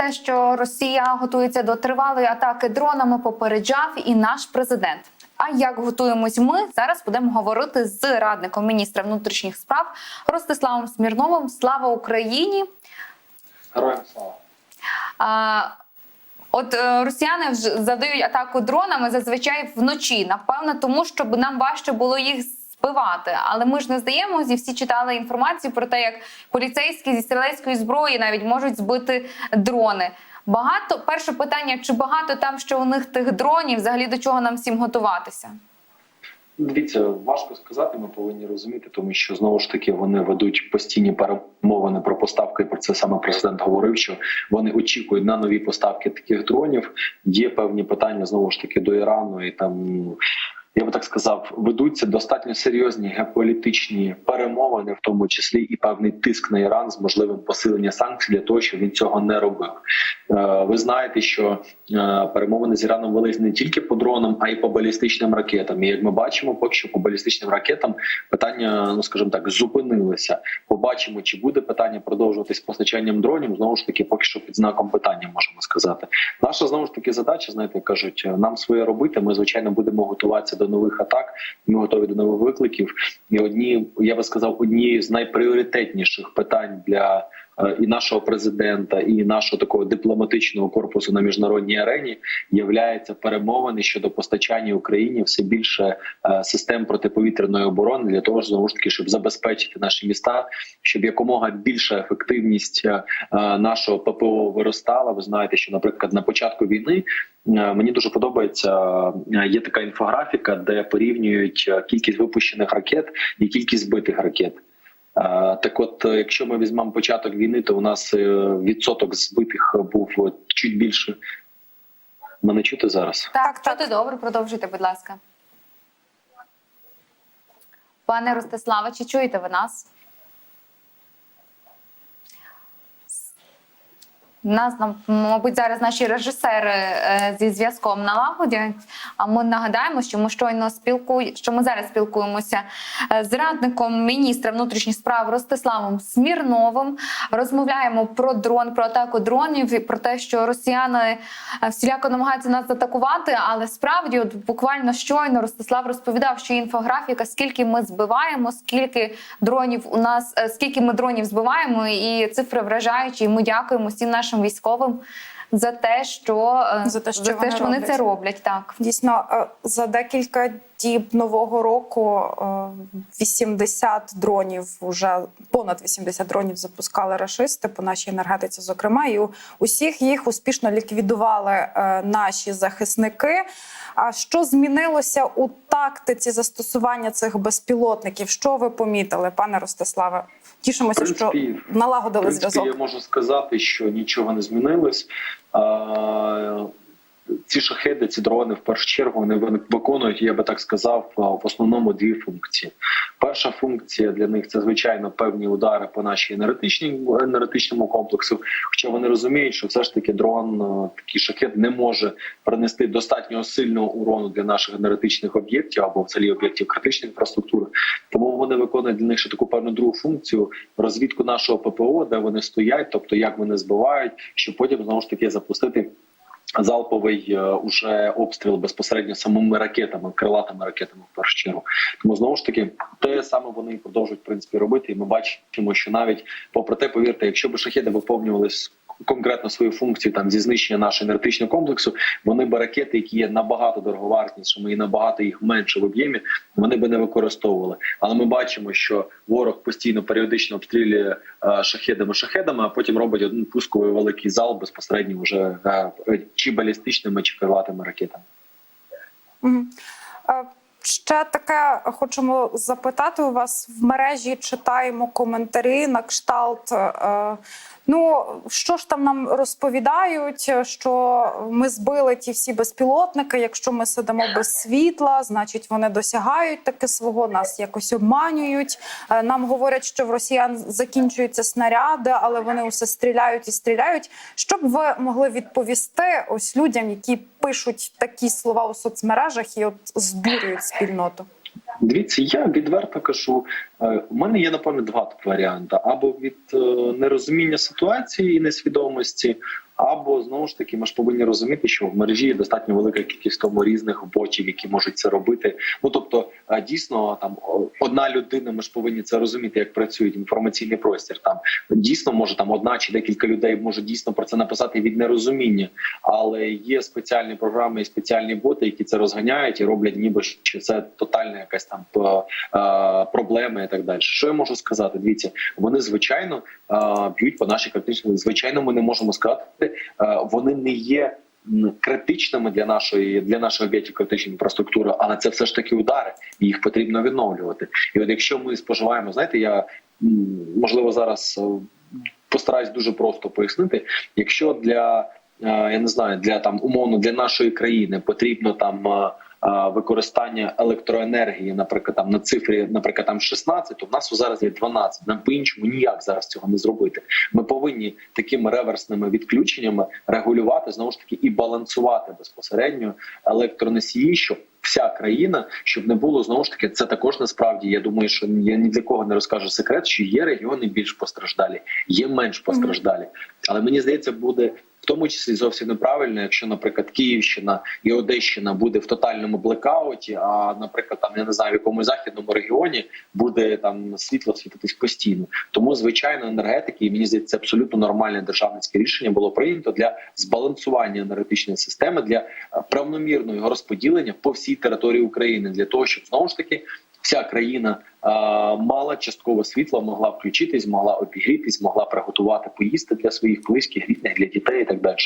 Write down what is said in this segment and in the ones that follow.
те, що Росія готується до тривалої атаки дронами, попереджав і наш президент. А як готуємось ми зараз? Будемо говорити з радником міністра внутрішніх справ Ростиславом Смірновим. Слава Україні! Героям слава. А, от е, росіяни вже задають атаку дронами зазвичай вночі. Напевно, тому щоб нам важче було їх збивати. Але ми ж не здаємося, і всі читали інформацію про те, як поліцейські зі стрілецької зброї навіть можуть збити дрони. Багато перше питання: чи багато там ще у них тих дронів? Взагалі до чого нам всім готуватися? Дивіться, важко сказати. Ми повинні розуміти, тому що знову ж таки вони ведуть постійні перемовини про поставки. Про це саме президент говорив, що вони очікують на нові поставки таких дронів. Є певні питання знову ж таки до Ірану, і там я би так сказав, ведуться достатньо серйозні геополітичні перемовини, в тому числі і певний тиск на Іран з можливим посиленням санкцій для того, щоб він цього не робив. Е, Ви знаєте, що е, перемовини з Іраном велись не тільки по дронам, а й по балістичним ракетам. І як ми бачимо, поки що по балістичним ракетам питання, ну скажімо так, зупинилися. Побачимо, чи буде питання продовжуватись постачанням дронів. Знову ж таки, поки що під знаком питання можемо сказати. Наша знову ж таки задача, знаєте, кажуть, нам своє робити. Ми звичайно будемо готуватися до нових атак. Ми готові до нових викликів. І одні, я би сказав, однією з найпріоритетніших питань для і нашого президента, і нашого такого дипломатичного корпусу на міжнародній арені являється перемовини щодо постачання Україні все більше е, систем протиповітряної оборони для того, знову ж таки, щоб забезпечити наші міста, щоб якомога більша ефективність е, е, нашого ППО виростала. Ви знаєте, що, наприклад, на початку війни е, мені дуже подобається. е, Є така інфографіка, де порівнюють е, кількість випущених ракет і кількість збитих ракет. Так, от, е, якщо ми візьмемо початок війни, то у нас е, відсоток збитих був чуть більше. Мене чути зараз? Так, чути добре, продовжуйте, будь ласка. Пане Ростиславе, чи чуєте ви нас? Нас, нам, мабуть, зараз наші режисери е, зі зв'язком налагодять. А ми нагадаємо, що ми щойно спілкуємо, що ми зараз спілкуємося е, з радником міністра внутрішніх справ Ростиславом Смірновим. Розмовляємо про дрон, про атаку дронів і про те, що росіяни е, всіляко намагаються нас атакувати. Але справді, от буквально щойно Ростислав розповідав, що інфографіка, скільки ми збиваємо, скільки дронів у нас, скільки ми дронів збиваємо, і цифри вражаючі. І ми дякуємо всім нашим військовим за те, що е, За те, що вони що вони це роблять. Так Дійсно, е, за декілька діб нового року е, 80 дронів вже понад 80 дронів запускали рашисти по нашій енергетиці. Зокрема, і у- усіх їх успішно ліквідували е, наші захисники. А що змінилося у тактиці застосування цих безпілотників? Що ви помітили, пане Ростиславе? Тішимося, принципі, що налагодили В принципі, зв'язок. я можу сказати, що нічого не змінилось. Ці шахеди, ці дрони в першу чергу вони виконують, я би так сказав, в основному дві функції. Перша функція для них це звичайно певні удари по нашій енергетичній енергетичному комплексу. Хоча вони розуміють, що все ж таки дрон, такий шахет не може принести достатньо сильного урону для наших енергетичних об'єктів або взагалі об'єктів критичної інфраструктури. Тому вони виконують для них ще таку певну другу функцію розвідку нашого ППО, де вони стоять, тобто як вони збивають, щоб потім знову ж таки запустити. Залповий е, уже обстріл безпосередньо самими ракетами, крилатими ракетами в першу чергу. Тому знову ж таки, те саме вони продовжують в принципі робити. І ми бачимо, що навіть попри те, повірте, якщо б шахіди виконувались конкретно свою функцію там зі знищення нашого енергетичного комплексу, вони б ракети, які є набагато дороговартнішими і набагато їх менше в об'ємі, вони би не використовували. Але ми бачимо, що ворог постійно періодично обстрілює е, шахедами шахедами, а потім робить один пусковий великий зал безпосередньо вже е, чи балістичними, чи крилатими ракетами. Е, Ще таке хочемо запитати у вас в мережі. Читаємо коментарі на кшталт. Е, Ну що ж там нам розповідають, що ми збили ті всі безпілотники. Якщо ми сидимо без світла, значить вони досягають таки свого, нас якось обманюють. Е, Нам говорять, що в росіян закінчуються снаряди, але вони усе стріляють і стріляють. Що б ви могли відповісти ось людям, які пишуть такі слова у соцмережах і от збурюють спільноту? Дивіться, я відверто кажу, е, у мене є напевно два тут варіанти: або від е, нерозуміння ситуації і несвідомості, Або знову ж таки, ми ж повинні розуміти, що в мережі є достатньо велика кількість тому різних ботів, які можуть це робити. Ну тобто, е, дійсно, там одна людина, ми ж повинні це розуміти, як працює інформаційний простір. Там дійсно може там одна чи декілька людей може дійсно про це написати від нерозуміння, але є спеціальні програми і спеціальні боти, які це розганяють і роблять, ніби що це тотальна якась там е, е, проблема і так далі. Що я можу сказати? Дивіться, вони звичайно б'ють по нашій критичній. Звичайно, ми не можемо сказати, е, вони не є. Критичними для нашої для наших об'єктів критичної інфраструктури, але це все ж таки удари, і їх потрібно відновлювати. І от якщо ми споживаємо, знаєте, я можливо зараз е, постараюсь дуже просто пояснити. Якщо для е, я не знаю, для там умовно для нашої країни потрібно там. Використання електроенергії, наприклад, там на цифрі, наприклад, там 16, то в нас зараз є 12. Нам по іншому ніяк зараз цього не зробити. Ми повинні такими реверсними відключеннями регулювати знову ж таки і балансувати безпосередньо електроносії, щоб вся країна, щоб не було знову ж таки, це також насправді. Я думаю, що я ні для кого не розкажу секрет, що є регіони більш постраждалі, є менш постраждалі. Але мені здається, буде в тому числі зовсім неправильно, якщо, наприклад, Київщина і Одещина буде в тотальному блекауті, а наприклад, там я не знаю, в якомусь західному регіоні буде там світло світитись постійно. Тому звичайно, енергетики, і мені здається, це абсолютно нормальне державницьке рішення було прийнято для збалансування енергетичної системи для е, правномірного розподілення по всій території України для того, щоб знову ж таки вся країна мала частково світло, могла включитись, могла обігрітись, могла приготувати поїсти для своїх близьких, рідних, для дітей і так далі.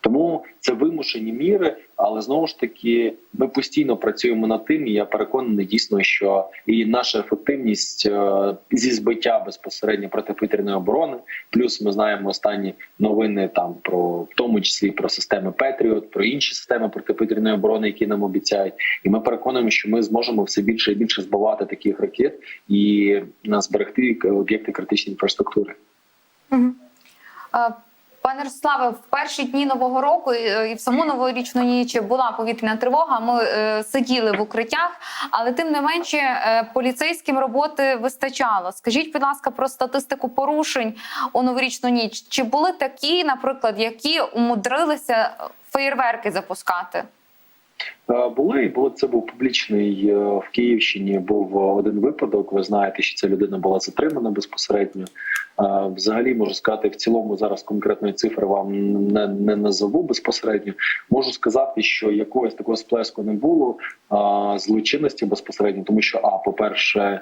Тому це вимушені міри, але знову ж таки ми постійно працюємо над тим. І я переконаний дійсно, що і наша ефективність е, зі збиття безпосередньо протиповітряної оборони. Плюс ми знаємо останні новини там про в тому числі про системи Петріот, про інші системи протиповітряної оборони, які нам обіцяють. І ми переконуємо, що ми зможемо все більше і більше збивати таких ракет і зберегти об'єкти критичної інфраструктури. Е, Пане Ростиславе, в перші дні нового року і і в саму новорічну ніч була повітряна тривога. Ми е, сиділи в укриттях, але тим не менше е, поліцейським роботи вистачало. Скажіть, будь ласка, про статистику порушень у новорічну ніч. Чи були такі, наприклад, які умудрилися феєрверки запускати? Е, Були і було це був публічний е, в Київщині. Був е, один випадок. Ви знаєте, що ця людина була затримана безпосередньо. Взагалі можу сказати, в цілому зараз конкретної цифри вам не, не назову безпосередньо. Можу сказати, що якогось такого сплеску не було а, злочинності безпосередньо, тому що а по перше,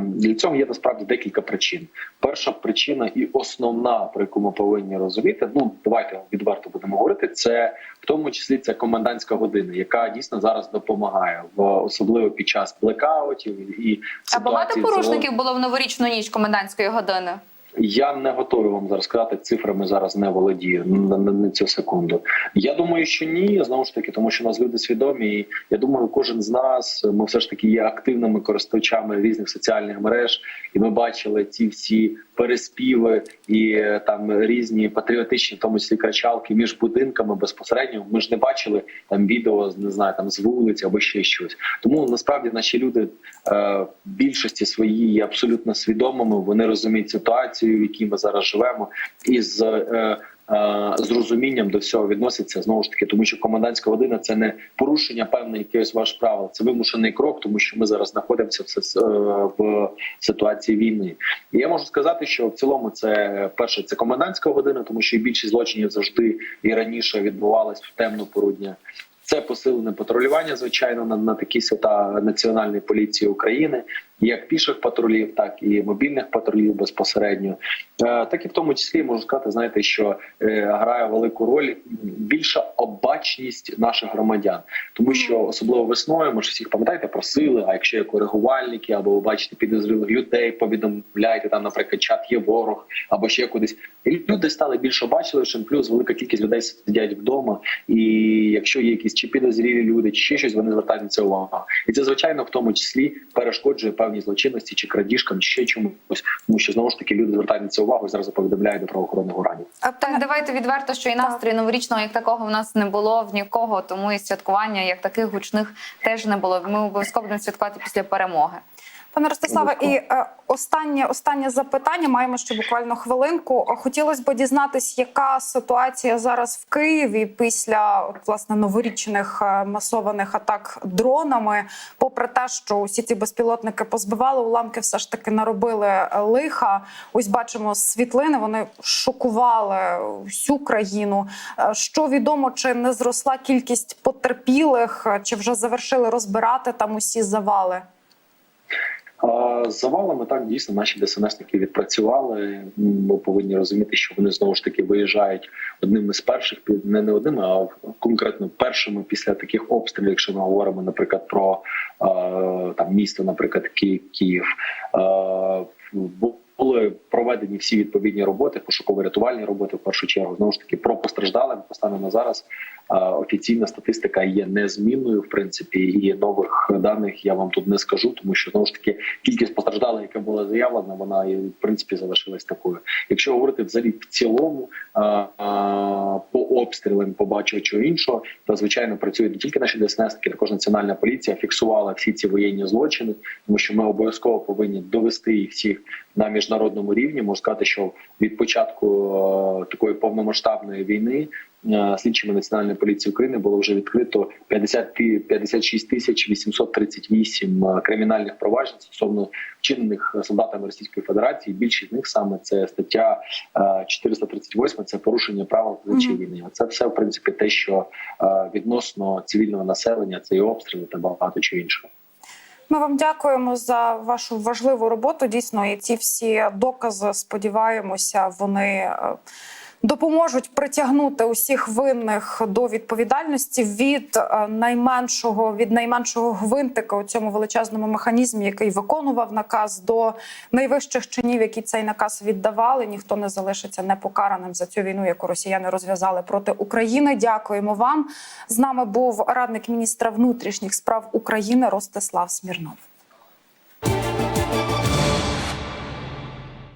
для цього є насправді декілька причин. Перша причина і основна, про яку ми повинні розуміти. Ну давайте відверто будемо говорити. Це в тому числі це комендантська година, яка дійсно зараз допомагає в особливо під час блекаутів і А багато порушників було в новорічну ніч комендантської години? Я не готовий вам зараз сказати цифрами. Зараз не володію на, на, на цю секунду. Я думаю, що ні. Знову ж таки, тому що нас люди свідомі. І я думаю, кожен з нас ми все ж таки є активними користувачами різних соціальних мереж, і ми бачили ці всі переспіви і е, там різні патріотичні, в тому числі кричалки між будинками безпосередньо. Ми ж не бачили там відео не знаю, там з вулиці або ще щось. Тому насправді наші люди е, в більшості своїй є абсолютно свідомими. Вони розуміють ситуацію, в якій ми зараз живемо, і з е, е, з до всього відносяться знову ж таки, тому що комендантська година це не порушення певних якихось ваш правил, це вимушений крок, тому що ми зараз знаходимося в, е, в ситуації війни. І я можу сказати, що в цілому це перше, це комендантська година, тому що більшість злочинів завжди і раніше відбувалась в темну пору дня. Це посилене патрулювання, звичайно, на, на такі свята Національної поліції України, як піших патрулів, так і мобільних патрулів безпосередньо. Е, так і в тому числі можу сказати, знаєте, що е, грає велику роль більша обачність наших громадян, тому що особливо весною, ми ж всіх пам'ятаєте, просили. А якщо є коригувальники, або ви бачите підозрілих людей, повідомляйте там, наприклад, чат є ворог, або ще кудись. І люди стали більш обачливішим, плюс велика кількість людей сидять вдома. І якщо є якісь чи підозрілі люди, чи ще щось, вони звертають на це увагу. І це звичайно в тому числі перешкоджує певній злочинності чи крадіжкам, чи ще чомусь, тому що знову ж таки люди звертають на це увагу і зразу повідомляють до правоохоронних органів. А, Так, давайте відверто, що і настрій новорічного як такого в нас не було в нікого, тому і святкування як таких гучних теж не було. Ми обов'язково будемо святкувати після перемоги. Пане Ростиславе, і е, останнє останнє запитання. Маємо ще буквально хвилинку. Хотілося б дізнатись, яка ситуація зараз в Києві після от, власне новорічних е, масованих атак дронами. Попри те, що усі ці безпілотники позбивали, уламки все ж таки наробили е, лиха. Ось бачимо світлини. Вони шокували всю країну. Е, Що відомо, чи не зросла кількість потерпілих, е, чи вже завершили розбирати там усі завали? Завалами так дійсно наші ДСНСники відпрацювали. Ми повинні розуміти, що вони знову ж таки виїжджають одними з перших, не не одними, а конкретно першими після таких обстрілів. Якщо ми говоримо, наприклад, про е, там місто, наприклад, Ки- Київ. Е, були проведені всі відповідні роботи, пошуково-рятувальні роботи в першу чергу. Знову ж таки, про постраждалих станом на зараз офіційна статистика є незмінною, в принципі, і нових даних я вам тут не скажу, тому що знову ж таки кількість постраждалих, яка була заявлена, вона і в принципі залишилась такою. Якщо говорити взагалі в цілому по обстрілам, по бачу чого іншого, то звичайно працюють не тільки наші ДСНСники, також національна поліція фіксувала всі ці воєнні злочини, тому що ми обов'язково повинні довести їх всіх на міжнародному рівні. Можу сказати, що від початку такої повномасштабної війни слідчими національної поліції України було вже відкрито 50 ті- 56 тисяч 838 е, кримінальних проваджень стосовно вчинених солдатами Російської Федерації. Більшість з них саме це стаття е, 438, це порушення правил звичай Мгм. війни. Це все в принципі те, що е, відносно цивільного населення, це і обстріли та багато чого іншого. Ми вам дякуємо за вашу важливу роботу. Дійсно, і ці всі докази, сподіваємося, вони е, допоможуть притягнути усіх винних до відповідальності від е, найменшого від найменшого гвинтика у цьому величезному механізмі, який виконував наказ до найвищих чинів, які цей наказ віддавали. Ніхто не залишиться непокараним за цю війну, яку росіяни розв'язали проти України. Дякуємо вам. З нами був радник міністра внутрішніх справ України Ростислав Смірнов.